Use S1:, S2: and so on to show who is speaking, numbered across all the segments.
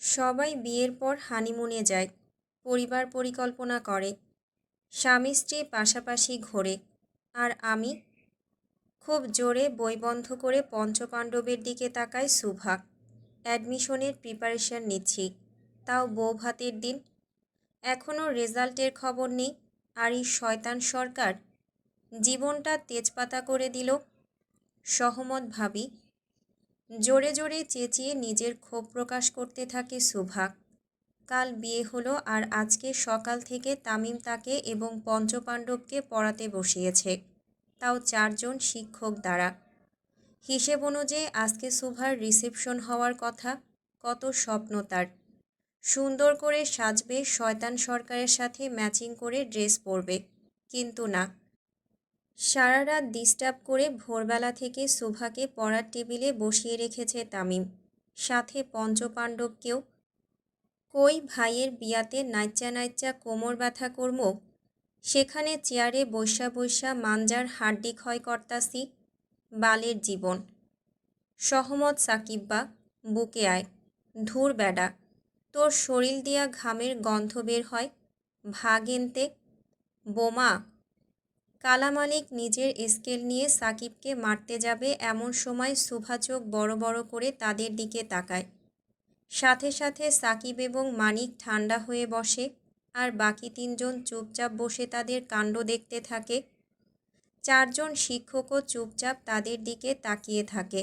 S1: সবাই বিয়ের পর হানিমুনে যায়, পরিবার পরিকল্পনা করে। স্বামী স্ত্রী পাশাপাশি ঘোরে, আর আমি খুব জোরে বই বন্ধ করে পঞ্চপাণ্ডবের দিকে তাকায় সুভা। অ্যাডমিশনের প্রিপারেশন নিচ্ছি, তাও বউ ভাতের দিন। এখনও রেজাল্টের খবর নেই, আর এই শয়তান সরকার জীবনটা তেজপাতা করে দিল, সহমত ভাবি। জোরে জোরে চেঁচিয়ে নিজের ক্ষোভ প্রকাশ করতে থাকে সুভা। কাল বিয়ে হলো আর আজকে সকাল থেকে তামিম তাকে এবং পঞ্চপাণ্ডবকে পড়াতে বসিয়েছে। তাও চারজন শিক্ষক দ্বারা। হিসেব অনুযায়ী আজকে সুভার রিসেপশন হওয়ার কথা, কত স্বপ্ন তার। সুন্দর করে সাজবে শয়তান সরকারের সাথে ম্যাচিং করে ড্রেস পরবে, কিন্তু না। সারা রাত ডিস্টার্ব করে ভোরবেলা থেকে সুভাকে পড়ার টেবিলে বসিয়ে রেখেছে তামিম। সাথে পঞ্চপাণ্ডবকেও। কই ভাইয়ের বিয়াতে নাইচা নাইচা কোমর ব্যথা কর্ম সেখানে চেয়ারে বৈশা বৈশা মাঞ্জার হাড্ডি ক্ষয় করতাসি বালের জীবন। সহমত সাকিব্বা বুকে আয়। ধুর বেডা তোর শরীর দিয়া ঘামের গন্ধ বের হয়। ভাগ এনতে বোমা কালা মালিক নিজের স্কেল নিয়ে সাকিবকে মারতে যাবে এমন সময় সুভা চোখ বড় বড় করে তাদের দিকে তাকায়। সাথে সাথে সাকিব এবং মানিক ঠান্ডা হয়ে বসে আর বাকি তিনজন চুপচাপ বসে তাদের কাণ্ড দেখতে থাকে। চারজন শিক্ষকও চুপচাপ তাদের দিকে তাকিয়ে থাকে।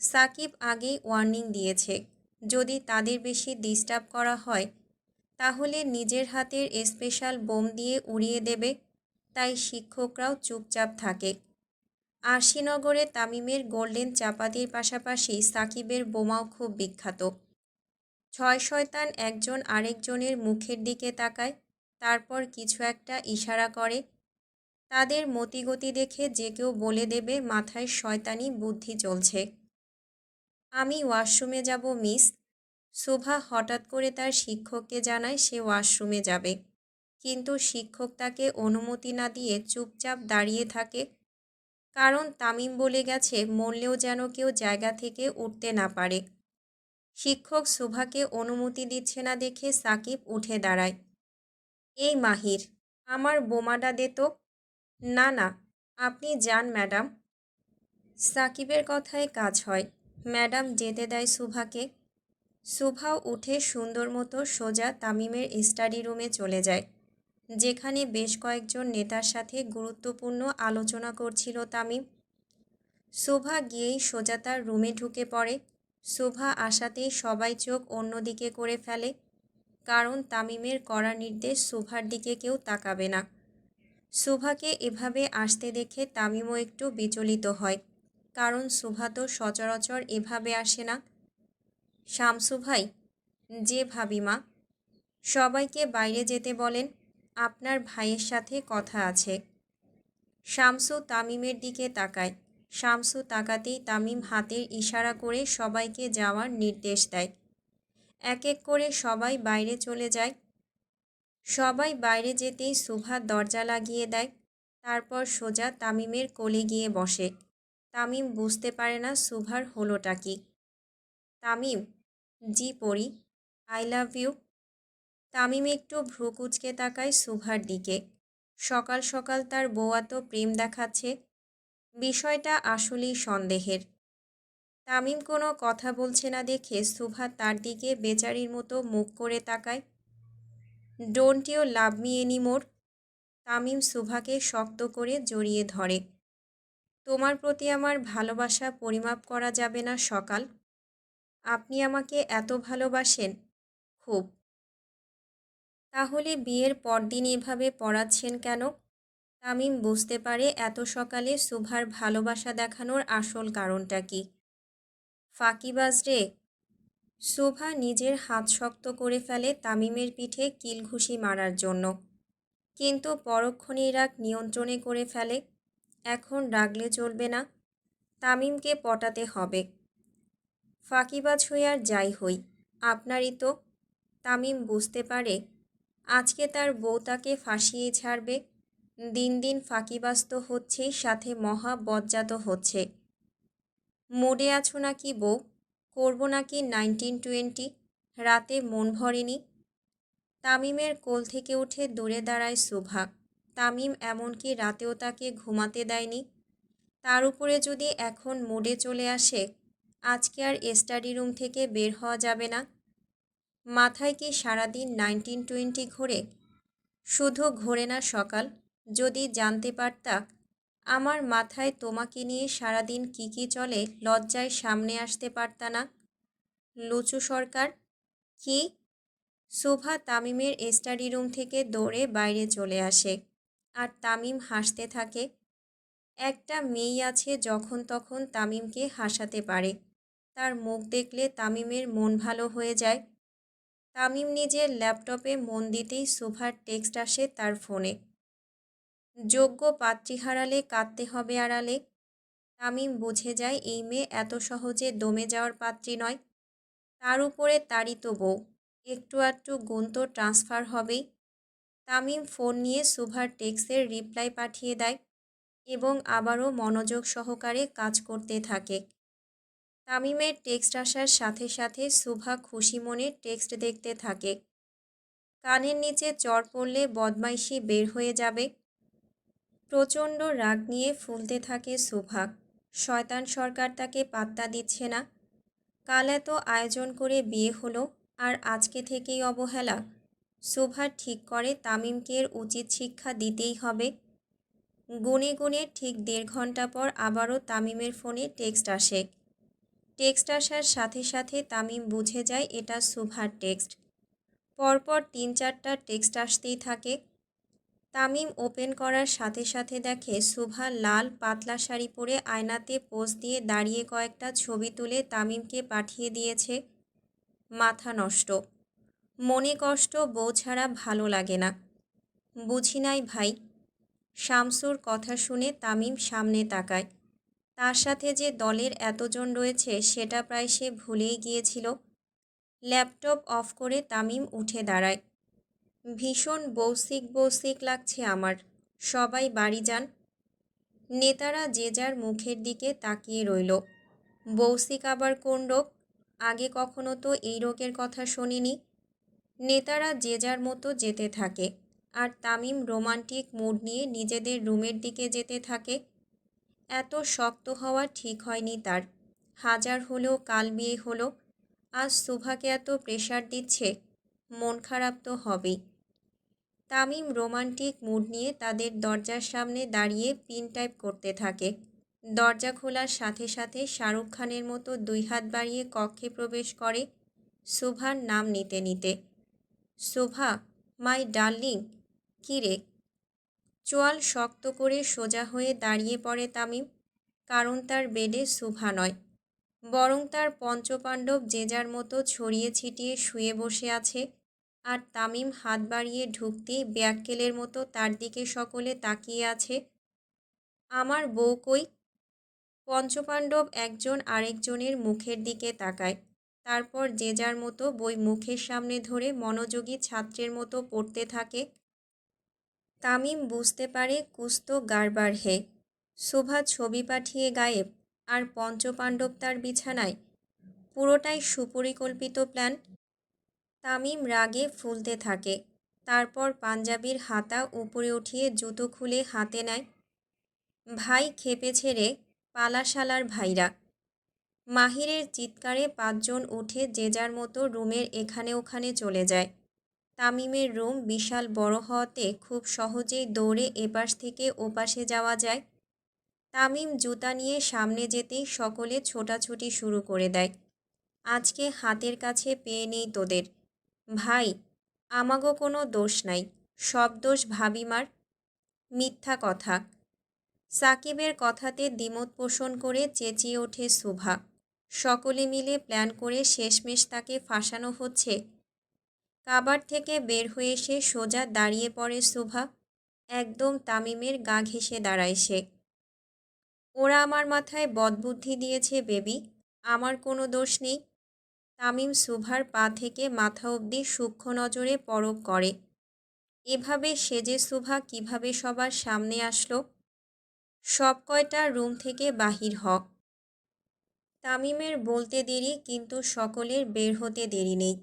S1: সাকিব আগেই ওয়ার্নিং দিয়েছে, যদি তাদের বেশি ডিস্টার্ব করা হয়, তাহলে নিজের হাতের স্পেশাল বোম দিয়ে উড়িয়ে দেবে তাই শিক্ষকরাও চুপচাপ থাকে। আরশিনগরে তামিমের গোল্ডেন চাপাতির পাশাপাশি সাকিবের বোমাও খুব বিখ্যাত। ছয় শয়তান একজন আরেকজনের মুখের দিকে তাকায়, তারপর কিছু একটা ইশারা করে। তাদের মতিগতি দেখে যে কেউ বলে দেবে, মাথায় শয়তানি বুদ্ধি চলছে। আমি ওয়াশরুমে যাব, মিস। শোভা হঠাৎ করে তার শিক্ষককে জানায় সে ওয়াশরুমে যাবে। কিন্তু শিক্ষক তাকে অনুমতি না দিয়ে চুপচাপ দাঁড়িয়ে থাকে। কারণ তামিম বলে গেছে, মরলেও যেন কেউ জায়গা থেকে উঠতে না পারে। শিক্ষক শোভাকে অনুমতি দিচ্ছে না দেখে সাকিব উঠে দাঁড়ায়। এই মাহির, আমার বোমাটা দে তো। না না, আপনি যান ম্যাডাম। সাকিবের কথায় কাজ হয়। ম্যাডাম যেতে দেয় সুভাকে। সুভাও উঠে সুন্দর মতো সোজা তামিমের স্টাডি রুমে চলে যায়। যেখানে বেশ কয়েকজন নেতার সাথে গুরুত্বপূর্ণ আলোচনা করছিল তামিম। শোভা গিয়েই সোজা তার রুমে ঢুকে পড়ে। শোভা আসাতেই সবাই চোখ অন্যদিকে করে ফেলে, কারণ তামিমের কড়া নির্দেশ শোভার দিকে কেউ তাকাবে না। শোভাকে এভাবে আসতে দেখে তামিমও একটু বিচলিত হয়, কারণ শোভা তো সচরাচর এভাবে আসে না। শামসু ভাই, যে ভাবিমা সবাইকে বাইরে যেতে বলেন আপনার ভাইয়ের সাথে কথা আছে। শামসু তামিমের দিকে তাকায়। শামসু তাকাতেই তামিম হাতের ইশারা করে সবাইকে যাওয়ার নির্দেশ দেয়। এক এক করে সবাই বাইরে চলে যায়। সবাই বাইরে যেতেই সুভা দরজা লাগিয়ে দেয়। তারপর সোজা তামিমের কোলে গিয়ে বসে। তামিম বুঝতে পারে না সুভার হলোটা কি। তামিম, জি পড়ি আই লাভ ইউ। তামিম একটু ভ্রু কুচকে তাকায় সুভার দিকে। সকাল সকাল তার বৌয়া তো প্রেম দেখাচ্ছে। বিষয়টা আসলেই সন্দেহের। তামিম কোনো কথা বলছে না দেখে সুভা তার দিকে বেচারির মতো মুখ করে তাকায়। Don't you love me anymore Tamim সুভাকে শক্ত করে জড়িয়ে ধরে। তোমার প্রতি আমার ভালোবাসা পরিমাপ করা যাবে না সকাল। আপনি আমাকে এত ভালোবাসেন? খুব। তাহলে বিয়ের পরদিন এভাবে পড়াচ্ছেন কেন? তামিম বুঝতে পারে এত সকালে সুভার ভালোবাসা দেখানোর আসল কারণটা কি। ফাঁকিবাজ রে। শোভা নিজের হাত শক্ত করে ফেলে তামিমের পিঠে কিলঘুষি মারার জন্য। কিন্তু পরক্ষণেই রাগ নিয়ন্ত্রণে করে ফেলে। এখন রাগলে চলবে না। তামিমকে পটাতে হবে। ফাঁকিবাজ হই আর যাই হই। আপনারই তো। তামিম বুঝতে পারে আজকে তার বউ তাকে ফাঁসিয়ে ছাড়বে। দিন দিন ফাঁকিবাজ তো হচ্ছেই সাথে মহা বজ্জাত হচ্ছে। মোডে আছো নাকি বউ? করব নাকি নাইনটিন টোয়েন্টি? রাতে মন ভরেনি? তামিমের কোল থেকে উঠে দূরে দাঁড়ায় সুভা তামিম এমনকি রাতেও তাকে ঘুমাতে দেয়নি। তার উপরে যদি এখন মোডে চলে আসে, আজকে আর স্টাডি রুম থেকে বের হওয়া যাবে না। মাথায় কি সারাদিন নাইনটিন টোয়েন্টি ঘোরে? শুধু ঘোরে না সকাল। যদি জানতে পারতা আমার মাথায় তোমাকে নিয়ে সারাদিন কি কি চলে লজ্জায় সামনে আসতে পারতা না? লুচু সরকার? কি? শোভা তামিমের স্টাডি রুম থেকে দৌড়ে বাইরে চলে আসে আর তামিম হাসতে থাকে। একটা মেয়ে আছে যখন তখন তামিমকে হাসাতে পারে। তার মুখ দেখলে তামিমের মন ভালো হয়ে যায়। তামিম নিজের ল্যাপটপে মন দিতেই শোভার টেক্সট আসে তার ফোনে। যোগ্য পাত্রী হারালে কাঁদতে হবে আড়ালে। তামিম বুঝে যায়, এই মেয়ে এত সহজে দমে যাওয়ার পাত্রী নয়। তার উপরে তারই তো বউ। একটু আধটু গুণ তো ট্রান্সফার হবেই। তামিম ফোন নিয়ে সুভার টেক্সের রিপ্লাই পাঠিয়ে দেয় এবং আবারও মনোযোগ সহকারে কাজ করতে থাকে। তামিমের টেক্সট আসার সাথে সাথে সুভা খুশি মনে টেক্সট দেখতে থাকে। কানের নিচে চর পড়লে বদমাইশি বের হয়ে যাবে। প্রচণ্ড রাগ নিয়ে ফুলতে থাকে সুভা। শয়তান সরকার তাকে পাত্তা দিচ্ছে না। কাল এত আয়োজন করে বিয়ে হলো, আর আজকে থেকেই অবহেলা। সুভা ঠিক করে তামিমকে এর উচিত শিক্ষা দিতেই হবে। গুনে গুনে ঠিক দেড় ঘণ্টা পর আবারও তামিমের ফোনে টেক্সট আসে। টেক্সট আসার সাথে সাথে তামিম বুঝে যায় এটা সুভার টেক্সট। পরপর তিন চারটা টেক্সট আসতেই থাকে। তামিম ওপেন করার সাথে সাথে দেখে সুভা লাল পাতলা শাড়ি পরে আয়নাতে পোজ দিয়ে দাঁড়িয়ে কয়েকটা ছবি তুলে তামিমকে পাঠিয়ে দিয়েছে। মাথা নষ্ট। মনে কষ্ট, বউ ছাড়া ভালো লাগে না। বুঝি নাই ভাই। শামসুর কথা শুনে তামিম সামনে তাকায়। তার সাথে যে দলের এতজন রয়েছে, সেটা প্রায় সে ভুলেই গিয়েছিল। ল্যাপটপ অফ করে তামিম উঠে দাঁড়ায়। ভীষণ বৌসিক বৌসিক লাগছে আমার। সবাই বাড়ি যান। নেতারা যে যার মুখের দিকে তাকিয়ে রইল। বৌসিক আবার কোন রোগ? আগে কখনো তো এই রোগের কথা শুনিনি। নেতারা যে যার মতো যেতে থাকে। আর তামিম রোমান্টিক মুড নিয়ে নিজেদের রুমের দিকে যেতে থাকে। এত শক্ত হওয়া ঠিক হয়নি তার। হাজার হলেও কাল বিয়ে হলো। আজ সুভাকে এত প্রেশার দিচ্ছে, মন খারাপ তো হবেই। তামিম রোমান্টিক মুড নিয়ে তাদের দরজার সামনে দাঁড়িয়ে পিন টাইপ করতে থাকে। দরজা খোলার সাথে সাথে শাহরুখ খানের মতো দুই হাত বাড়িয়ে কক্ষে প্রবেশ করে সুভার নাম নিতে নিতে। শোভা মাই ডার্লিং কিরে চোয়াল শক্ত করে সোজা হয়ে দাঁড়িয়ে পড়ে তামিম, কারণ তার বেডে শুভা নয়। বরং তার পঞ্চপাণ্ডব যে যার মতো ছড়িয়ে ছিটিয়ে শুয়ে বসে আছে আর তামিম হাত বাড়িয়ে ঢুকতেই ব্যাককেলের মতো তার দিকে সকলে তাকিয়ে আছে। আমার বউ কই? পঞ্চপাণ্ডব একজন আরেকজনের মুখের দিকে তাকায়। তারপর যে যার মতো বই মুখের সামনে ধরে মনোযোগী ছাত্রের মতো পড়তে থাকে তামিম বুঝতে পারে কুস্ত গারবার হে। শোভা ছবি পাঠিয়ে গায়েব, আর পঞ্চপাণ্ডব তার বিছানায়। পুরোটাই সুপরিকল্পিত প্ল্যান। তামিম রাগে ফুলতে থাকে, তারপর পাঞ্জাবির হাতা উপরে উঠিয়ে জুতো খুলে হাতে নেয়। ভাই খেপে ছেড়ে পালাশালার ভাইরা। মাহিরের চিৎকারে পাঁচজন উঠে যে যার মতো রুমের এখানে ওখানে চলে যায়। তামিমের রুম বিশাল বড় হওয়াতে খুব সহজেই দৌড়ে এপাশ থেকে ওপাশে যাওয়া যায়। তামিম জুতা নিয়ে সামনে যেতেই সকলে ছোটাছুটি শুরু করে দেয়। আজকে হাতের কাছে পেয়ে নেই তোদের। ভাই, আমাগো কোনো দোষ নাই, সব দোষ ভাবিমার। মিথ্যা কথা। সাকিবের কথাতে দ্বিমত পোষণ করে চেঁচিয়ে ওঠে সুভা। সকলে মিলে প্ল্যান করে শেষমেশ তাকে ফাঁসানো হচ্ছে। কাবার থেকে বের হয়ে এসে সোজা দাঁড়িয়ে পড়ে সুভা। একদম তামিমের গা ঘেঁষে দাঁড়ায় সে। ওরা আমার মাথায় বদবুদ্ধি দিয়েছে, বেবি। আমার কোনো দোষ নেই। তামিম সুভার পা থেকে মাথা অবধি সূক্ষ্ম নজরে পরক করে। এভাবে সেজে সুভা কীভাবে সবার সামনে আসলো? সব কয়টা রুম থেকে বাহির হক তামিমের বলতে দেরি, কিন্তু সকলের বের হতে দেরি নেই।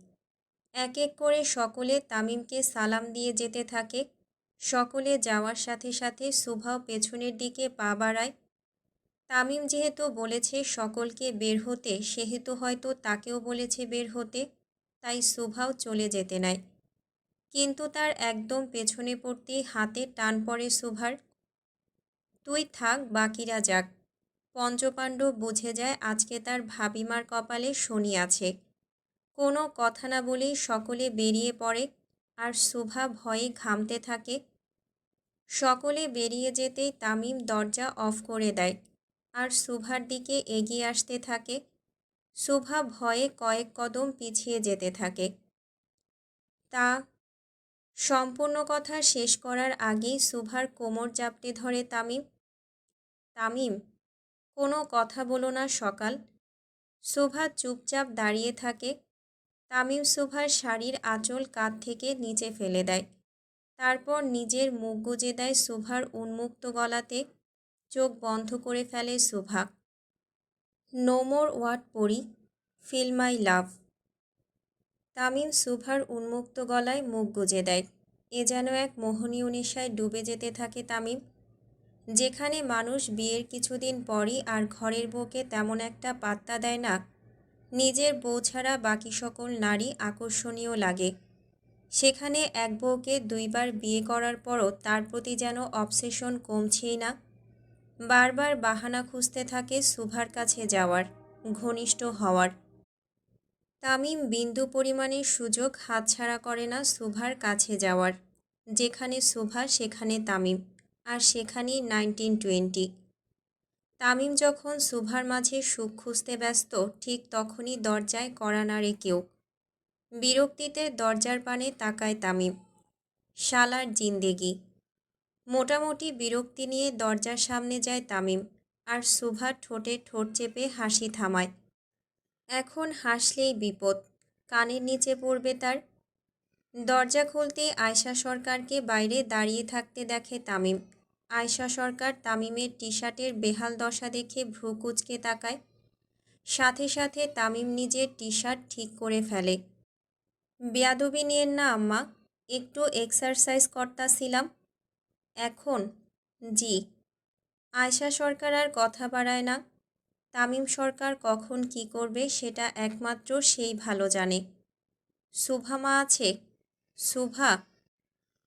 S1: এক এক করে সকলে তামিমকে সালাম দিয়ে যেতে থাকে। সকলে যাওয়ার সাথে সাথে সুভাও পেছনের দিকে পা বাড়ায়। তামিম যেহেতু বলেছে সকলকে বের হতে, সেহেতু হয়তো তাকেও বলেছে বের হতে, তাই সুভাও চলে যেতে নাই। কিন্তু তার একদম পেছনে পড়তেই হাতে টান পড়ে সুভার। তুই থাক, বাকিরা যাক। পঞ্চপাণ্ডব বুঝে যায় আজকে তার ভাবিমার কপালে শনি আছে। কোনো কথা না বলেই সকলে বেরিয়ে পড়ে আর সুভা ভয়ে ঘামতে থাকে। সকলে বেরিয়ে যেতেই তামিম দরজা অফ করে দেয় আর সুভার দিকে এগিয়ে আসতে থাকে। সুভা ভয়ে কয়েক কদম পিছিয়ে যেতে থাকে। তা সম্পূর্ণ কথা শেষ করার আগেই সুভার কোমর চাপটে ধরে তামিম। তামিম, কোনো কথা বলো না সকাল। সুভা চুপচাপ দাঁড়িয়ে থাকে। তামিম সুভার শাড়ির আঁচল কাঁধ থেকে নিচে ফেলে দেয়। তারপর নিজের মুখ গুজে দেয় সুভার উন্মুক্ত গলাতে, চোখ বন্ধ করে ফেলে সুভা। নো মোর ওয়াট পড়ি ফিল মাই লাভ। তামিম সুভার উন্মুক্ত গলায় মুখ গুজে দেয়। এ যেন এক মোহনীয় নেশায় ডুবে যেতে থাকে তামিম। যেখানে মানুষ বিয়ের কিছুদিন পরই আর ঘরের বউকে তেমন একটা পাত্তা দেয় না নিজের বউ ছাড়া বাকি সকল নারী আকর্ষণীয় লাগে। সেখানে এক বউকে দুইবার বিয়ে করার পরও তার প্রতি যেন অবসেশন কমছেই না। বারবার বাহানা খুঁজতে থাকে সুভার কাছে যাওয়ার, ঘনিষ্ঠ হওয়ার। তামিম বিন্দু পরিমাণের সুযোগ হাতছাড়া করে না সুভার কাছে যাওয়ার, যেখানে সুভা, সেখানে তামিম, আর সেখানেই নাইনটিন টোয়েন্টি তামিম যখন সুভার মাঝে সুখ খুঁজতে ব্যস্ত, ঠিক তখনই দরজায় কড়া নাড়ে কেউ বিরক্তিতে দরজার পানে তাকায় তামিম। শালার জিন্দেগি। মোটামুটি বিরক্তি নিয়ে দরজার সামনে যায় তামিম আর সুভা ঠোঁটে ঠোঁট চেপে হাসি থামায়। এখন হাসলেই বিপদ, কানের নিচে পড়বে তার। দরজা খুলতে আয়শা সরকারকে বাইরে দাঁড়িয়ে থাকতে দেখে তামিম। আয়শা সরকার তামিমের টি শার্টের বেহাল দশা দেখে ভ্রু কুচকে তাকায়। সাথে সাথে তামিম নিজের টি শার্ট ঠিক করে ফেলে। বেয়াদবি নিয়েন না, আম্মা। একটু এক্সারসাইজ করতাছিলাম। এখন? জি। আয়শা সরকার আর কথা বাড়ায় না। তামিম সরকার কখন কি করবে সেটা একমাত্র সেই ভালো জানে। সুভা মা আছে? সুভা?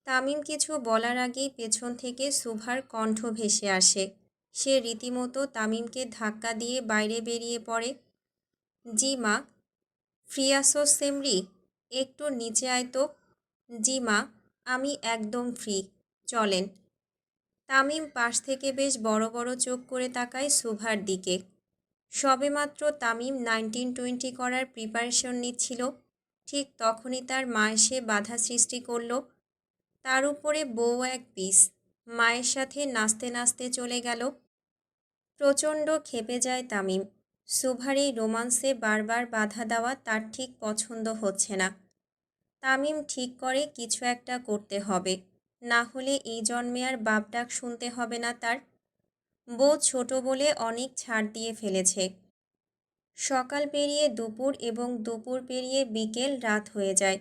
S1: তামিম কিছু বলার আগেই পেছন থেকে সুভার কণ্ঠ ভেসে আসে। সে রীতিমতো তামিমকে ধাক্কা দিয়ে বাইরে বেরিয়ে পড়ে। জি মা ফ্রিয়াসো সেমরি, একটু নিচে আয় তো। জি মা, আমি একদম ফ্রি, চলেন। তামিম পাশ থেকে বেশ বড় বড় চোখ করে তাকায় সুভার দিকে। সবেমাত্র তামিম নাইনটিন টোয়েন্টি করার প্রিপারেশন নিচ্ছিল। ঠিক তখনই তার মা এসে বাধা সৃষ্টি করল। তার উপরে বউ এক পিস। মায়ের সাথে নাচতে নাচতে চলে গেল। প্রচণ্ড খেপে যায় তামিম। সুভার এই রোমান্সে বারবার বাধা দেওয়া তার ঠিক পছন্দ হচ্ছে না। তামিম ঠিক করে কিছু একটা করতে হবে। না হলে এই জন্মে আর বাপ ডাক শুনতে হবে না তার। বউ ছোট বলে অনেক ছাড় দিয়ে ফেলেছে। সকাল পেরিয়ে দুপুর এবং দুপুর পেরিয়ে বিকেল রাত হয়ে যায়।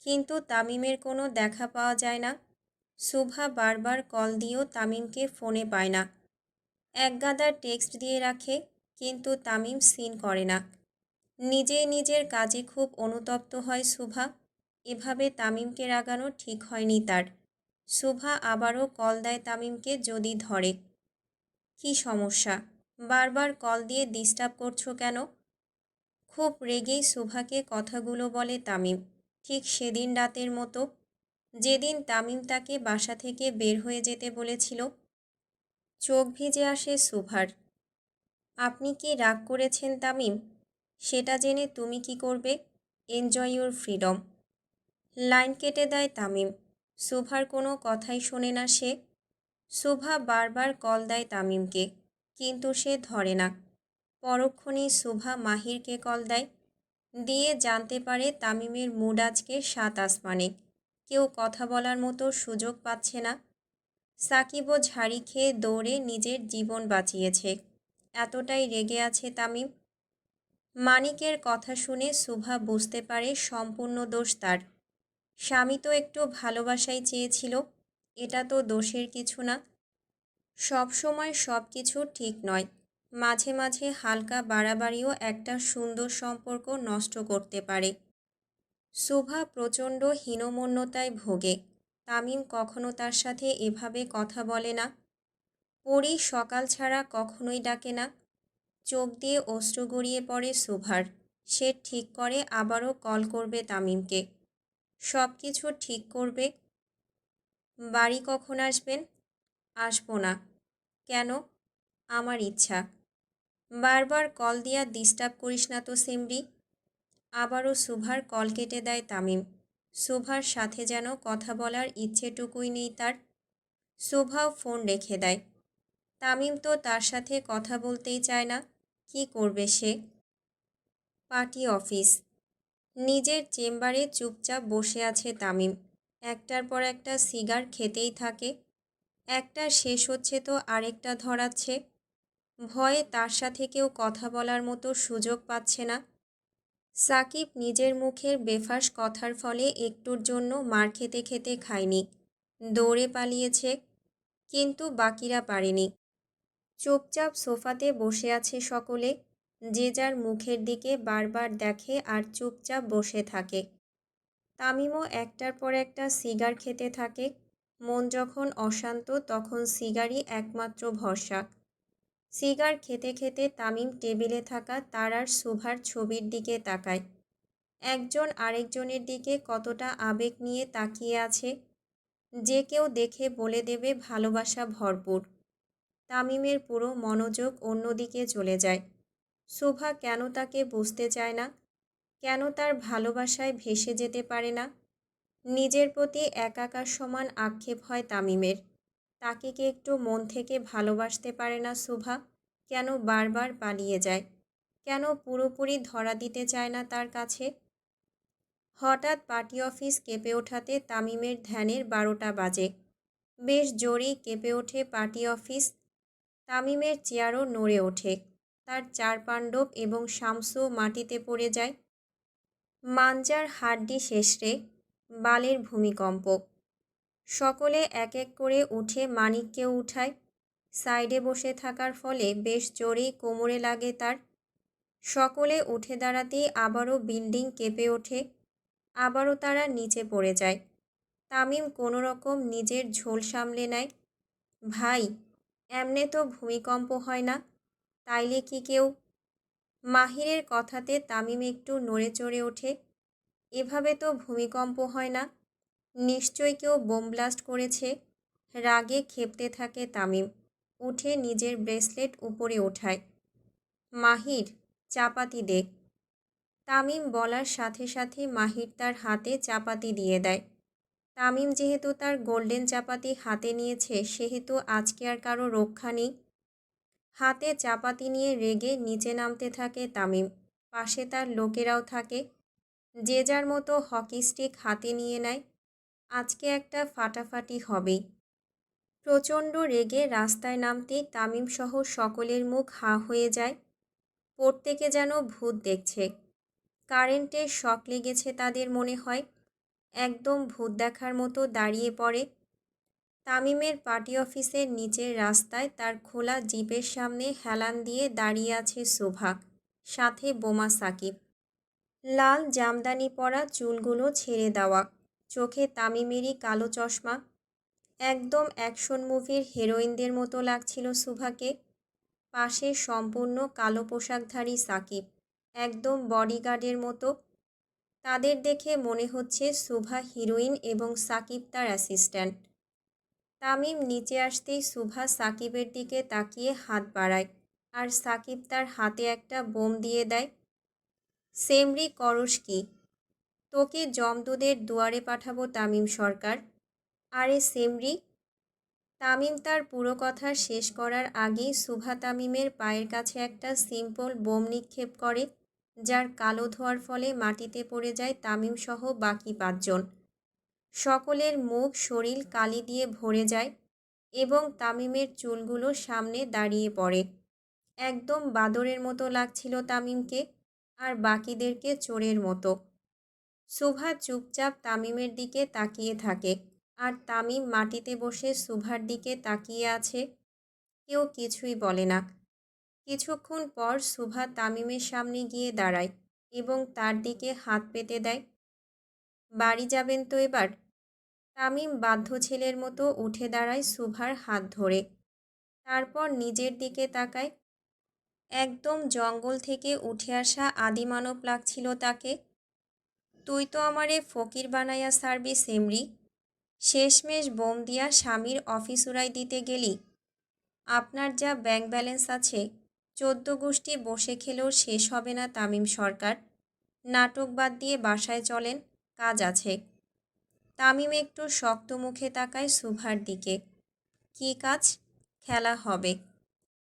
S1: কিন্তু তামিমের কোনো দেখা পাওয়া যায় না। শুভা বারবার কল দিয়েও তামিমকে ফোনে পায় না। একগাদা টেক্সট দিয়ে রাখে, কিন্তু তামিম সিন করে না। নিজেই নিজের কাজে খুব অনুতপ্ত হয় শুভা এভাবে তামিমকে রাগানো ঠিক হয়নি তার। শুভা আবারও কল দেয় তামিমকে যদি ধরে। কি সমস্যা? বারবার কল দিয়ে ডিস্টার্ব করছ কেন? খুব রেগেই সুভাকে কথাগুলো বলে তামিম। ঠিক সেদিন রাতের মতো যেদিন তামিম তাকে বাসা থেকে বের হয়ে যেতে বলেছিল, চোখ ভিজে আসে সুভার। আপনি কি রাগ করেছেন তামিম? সেটা জেনে তুমি কি করবে? এনজয় ইউর ফ্রিডম লাইন কেটে দেয় তামিম। সুভার কোনো কথাই শোনে না সে। সুভা বারবার কল দেয় তামিমকে, কিন্তু সে ধরে না। পরক্ষণেই সুভা মাহিরকে কল দেয়। দিয়ে জানতে পারে তামিমের মুড আজকে সাত আসমানে। কেউ কথা বলার মতো সুযোগ পাচ্ছে না। সাকিবও ঝাড়ি খেয়ে দৌড়ে নিজের জীবন বাঁচিয়েছে। এতটাই রেগে আছে তামিম। মানিকের কথা শুনে সুভা বুঝতে পারে সম্পূর্ণ দোষ তার। স্বামী তো একটু ভালোবাসাই চেয়েছিল, এটা তো দোষের কিছু না। সব সময় সব কিছু ঠিক নয়। মাঝে মাঝে হালকা বাড়াবাড়িও একটা সুন্দর সম্পর্ক নষ্ট করতে পারে। সুভা প্রচণ্ড হীনমন্যতায় ভোগে। তামিম কখনো তার সাথে এভাবে কথা বলে না। পরি সকাল ছাড়া কখনোই ডাকে না। চোখ দিয়ে অশ্রু গড়িয়ে পড়ে সুভার সে ঠিক করে আবারও কল করবে তামিমকে। সব কিছু ঠিক করবে। বাড়ি কখন আসবেন? আসব না। কেন? আমার ইচ্ছা। বারবার কল দিয়া ডিস্টার্ব করিস না তো সিমরি আবারও সুভার কল কেটে দেয় তামিম। সুভার সাথে যেন কথা বলার ইচ্ছেটুকুই নেই তার। সুভাও ফোন রেখে দেয়। তামিম তো তার সাথে কথা বলতেই চায় না। কি করবে সে? Party office. নিজের চেম্বারে চুপচাপ বসে আছে তামিম। একটার পর একটা সিগার খেতেই থাকে। একটা শেষ হচ্ছে তো আরেকটা ধরাচ্ছে। ভয়ে তার সাথে কেউ কথা বলার মতো সুযোগ পাচ্ছে না। সাকিব নিজের মুখের বেফাস কথার ফলে একটুর জন্য মার খেতে খেতে খায়নি। দৌড়ে পালিয়েছে, কিন্তু বাকিরা পারেনি। চুপচাপ সোফাতে বসে আছে সকলে, যে যার মুখের দিকে বারবার দেখে আর চুপচাপ বসে থাকে। তামিমও একটার পর একটা সিগার খেতে থাকে, মন যখন অশান্ত তখন সিগারই একমাত্র ভরসা। সিগার খেতে খেতে তামিম টেবিলে থাকা তার আর সুভার ছবির দিকে তাকায়। একজন আরেকজনের দিকে কতটা আবেগ নিয়ে তাকিয়ে আছে, যে কেউ দেখে বলে দেবে ভালোবাসা ভরপুর। তামিমের পুরো মনোযোগ অন্যদিকে চলে যায়। শোভা কেন তাকে বুঝতে চায় না? কেন তার ভালোবাসায় ভেসে যেতে পারে না? নিজের প্রতি একাকার সমান আক্ষেপ হয় তামিমের। তাকে কি একটু মন থেকে ভালোবাসতে পারে না শোভা? কেন বারবার পালিয়ে যায়? কেন পুরোপুরি ধরা দিতে চায় না তার কাছে? হঠাৎ পার্টি অফিস কেঁপে ওঠাতে তামিমের ধ্যানের বারোটা বাজে। বেশ জোরেই কেঁপে ওঠে পার্টি অফিস। তামিমের চেয়ারও নড়ে ওঠে। তার চার পাণ্ডব এবং শামসু মাটিতে পড়ে যায়। মাঞ্জার হাড্ডি শেষরে বালের ভূমিকম্প। সকলে এক এক করে উঠে মানিককে উঠায়। সাইডে বসে থাকার ফলে বেশ জোরেই কোমরে লাগে তার। সকলে উঠে দাঁড়াতেই আবারও বিল্ডিং কেঁপে ওঠে। আবারও তারা নিচে পড়ে যায়। তামিম কোনো রকম নিজের ঝোল সামলে নেয়। ভাই, এমনে তো ভূমিকম্প হয় না, তাইলে কি কেউ? মাহিরের কথাতে তামিম একটু নড়ে চড়ে ওঠে। এভাবে তো ভূমিকম্প হয় না নিশ্চয় কেউ বোম ব্লাস্ট করেছে? রাগে খেপতে থাকে তামিম। উঠে নিজের ব্রেসলেট উপরে ওঠায়। মাহির, চাপাতি দে। তামিম বলার সাথে সাথে মাহির তার হাতে চাপাতি দিয়ে দেয়। তামিম যেহেতু তার গোল্ডেন চাপাতি হাতে নিয়েছে, সেহেতু আজকে আর কারও রক্ষা নেই। হাতে চাপাতি নিয়ে রেগে নিচে নামতে থাকে তামিম। পাশে তার লোকেরাও থাকে। যে যার মতো হকি স্টিক হাতে নিয়ে নেয়। আজকে একটা ফাটাফাটি হবেই প্রচণ্ড রেগে রাস্তায় নামতেই তামিম সহ সকলের মুখ হা হয়ে যায়। প্রত্যেকে যেন ভূত দেখছে। কারেন্টের শক লেগেছে তাদের মনে হয়। একদম ভূত দেখার মতো দাঁড়িয়ে পড়ে। তামিমের পার্টি অফিসের নিচের রাস্তায় তার খোলা জিপের সামনে হেলান দিয়ে দাঁড়িয়ে আছে শোভা সাথে বোমা সাকিব। লাল জামদানি পরা চুলগুলো ছেড়ে দেওয়া। চোখে তামিমেরই কালো চশমা। একদম অ্যাকশন মুভির হিরোইনদের মতো লাগছিল সুভাকে। পাশে সম্পূর্ণ কালো পোশাকধারী সাকিব, একদম বডিগার্ডের মতো। তাদের দেখে মনে হচ্ছে সুভা হিরোইন এবং সাকিব তার অ্যাসিস্ট্যান্ট। তামিম নিচে আসতেই সুভা সাকিবের দিকে তাকিয়ে হাত বাড়ায় আর সাকিব তার হাতে একটা বোম দিয়ে দেয়। সেমরি করস কি? তোকে জমদুদের দুয়ারে পাঠাবো তামিম সরকার। আরে সেমরি, তামিম তার পুরো কথা শেষ করার আগেই সুভা তামিমের পায়ের কাছে একটা সিম্পল বোম নিক্ষেপ করে, যার কালো ধোয়ার ফলে মাটিতে পড়ে যায় তামিম সহ বাকি পাঁচজন। সকলের মুখ, শরীর কালি দিয়ে ভরে যায় এবং তামিমের চুলগুলো সামনে দাঁড়িয়ে পড়ে। একদম বাদরের মতো লাগছিল তামিমকে আর বাকিদেরকে চোরের মতো। সুভা চুপচাপ তামিমের দিকে তাকিয়ে থাকে। আর তামিম মাটিতে বসে সুভার দিকে তাকিয়ে আছে। কেউ কিছুই বলে না। কিছুক্ষণ পর সুভা তামিমের সামনে গিয়ে দাঁড়ায় এবং তার দিকে হাত পেতে দেয়। বাড়ি যাবেন তো এবার? তামিম বাধ্য ছেলের মতো উঠে দাঁড়ায় সুভার হাত ধরে। তারপর নিজের দিকে তাকায়। একদম জঙ্গল থেকে উঠে আসা আদিমানব লাগছিল তাকে। তুই তো আমারে ফকির বানাইয়া সার্বি সেমরি। শেষমেশ বোম দিয়া স্বামীর অফিস উড়াই দিতে গেলি। আপনার যা ব্যাংক ব্যালেন্স আছে, চোদ্দ গোষ্ঠী বসে খেলেও শেষ হবে না তামিম সরকার। নাটক বাদ দিয়ে বাসায় চলেন, কাজ আছে। তামিম একটু শক্ত মুখে তাকায় সুভার দিকে। কী কাজ? খেলা হবে।